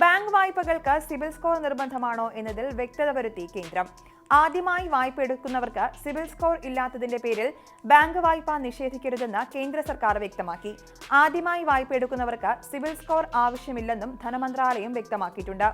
Bank വായ്പകൾക്ക് CIBIL score നിർബന്ധമാണോ എന്നതിൽ വ്യക്തത വരുത്തി കേന്ദ്രം. ആദ്യമായി വായ്പ എടുക്കുന്നവർക്ക് സിവിൽ സ്കോർ ഇല്ലാത്തതിന്റെ പേരിൽ ബാങ്ക് വായ്പ നിഷേധിക്കരുതെന്ന് കേന്ദ്ര സർക്കാർ വ്യക്തമാക്കി. ആദ്യമായി വായ്പ എടുക്കുന്നവർക്ക് സിവിൽ സ്കോർ ആവശ്യമില്ലെന്നും ധനമന്ത്രാലയം വ്യക്തമാക്കിയിട്ടുണ്ട്.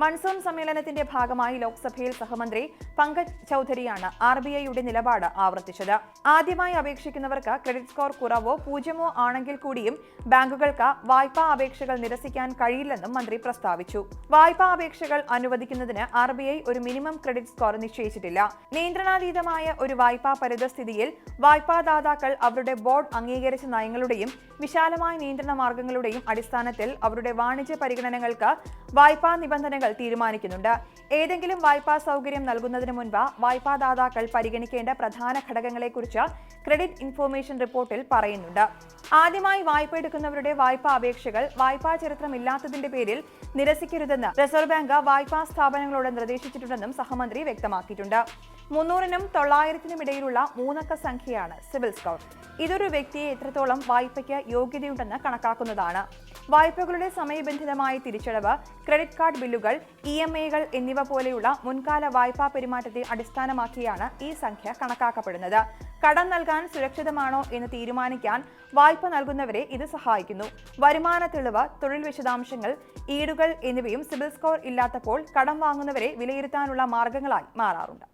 മൺസൂൺ സമ്മേളനത്തിന്റെ ഭാഗമായി ലോക്സഭയിൽ സഹമന്ത്രി പങ്കജ് ചൌധരിയാണ് ആർ ബി ഐയുടെ നിലപാട് ആവർത്തിച്ചത്. ആദ്യമായി അപേക്ഷിക്കുന്നവർക്ക് ക്രെഡിറ്റ് സ്കോർ കുറവോ പൂജ്യമോ ആണെങ്കിൽ കൂടിയും ബാങ്കുകൾക്ക് വായ്പാ അപേക്ഷകൾ നിരസിക്കാൻ കഴിയില്ലെന്നും മന്ത്രി പ്രസ്താവിച്ചു. വായ്പാ അപേക്ഷകൾ അനുവദിക്കുന്നതിന് ആർ ഒരു മിനിമം ക്രെഡിറ്റ് സ്കോർ നിശ്ചയിച്ചിട്ടില്ല. നിയന്ത്രണാതീതമായ ഒരു വായ്പാ പരിതസ്ഥിതിയിൽ വായ്പാദാതാക്കൾ അവരുടെ ബോർഡ് അംഗീകരിച്ച നയങ്ങളുടെയും വിശാലമായ നിയന്ത്രണ മാർഗങ്ങളുടെയും അടിസ്ഥാനത്തിൽ അവരുടെ വാണിജ്യ പരിഗണനകൾക്ക് വായ്പാ നിബന്ധനകൾ തീരുമാനിക്കുന്നുണ്ട്. ഏതെങ്കിലും വായ്പാ സൗകര്യം നൽകുന്നതിന് മുൻപ് വായ്പാദാതാക്കൾ പരിഗണിക്കേണ്ട പ്രധാന ഘടകങ്ങളെക്കുറിച്ച് ക്രെഡിറ്റ് ഇൻഫോർമേഷൻ റിപ്പോർട്ടിൽ പറയുന്നുണ്ട്. ആദ്യമായി വായ്പ എടുക്കുന്നവരുടെ വായ്പാ അപേക്ഷകൾ വായ്പാ ചരിത്രമില്ലാത്തതിന്റെ പേരിൽ നിരസിക്കരുതെന്ന് റിസർവ് ബാങ്ക് വായ്പാ സ്ഥാപനങ്ങളോട് നിർദ്ദേശിച്ചിട്ടുണ്ടെന്നും സഹമന്ത്രി വ്യക്തമാക്കിയിട്ടുണ്ട്. മുന്നൂറിനും തൊള്ളായിരത്തിനും ഇടയിലുള്ള മൂന്നക്ക സംഖ്യയാണ് സിവിൽ സ്കോർ. ഇതൊരു വ്യക്തിയെ എത്രത്തോളം വായ്പയ്ക്ക് യോഗ്യതയുണ്ടെന്ന് കണക്കാക്കുന്നതാണ്. വായ്പകളുടെ സമയബന്ധിതമായ തിരിച്ചടവ് ക്രെഡിറ്റ് കാർഡ് ബില്ലുകൾ ഇ എം എന്നിവ പോലെയുള്ള മുൻകാല വായ്പാ പെരുമാറ്റത്തെ അടിസ്ഥാനമാക്കിയാണ് ഈ സംഖ്യ കണക്കാക്കപ്പെടുന്നത്. കടം നൽകാൻ സുരക്ഷിതമാണോ എന്ന് തീരുമാനിക്കാൻ വായ്പ നൽകുന്നവരെ ഇത് സഹായിക്കുന്നു. വരുമാന തെളിവ് തൊഴിൽ വിശദാംശങ്ങൾ ഈടുകൾ എന്നിവയും സിബിൽ സ്കോർ ഇല്ലാത്തപ്പോൾ കടം വാങ്ങുന്നവരെ വിലയിരുത്താനുള്ള മാർഗങ്ങളായി മാറാറുണ്ട്.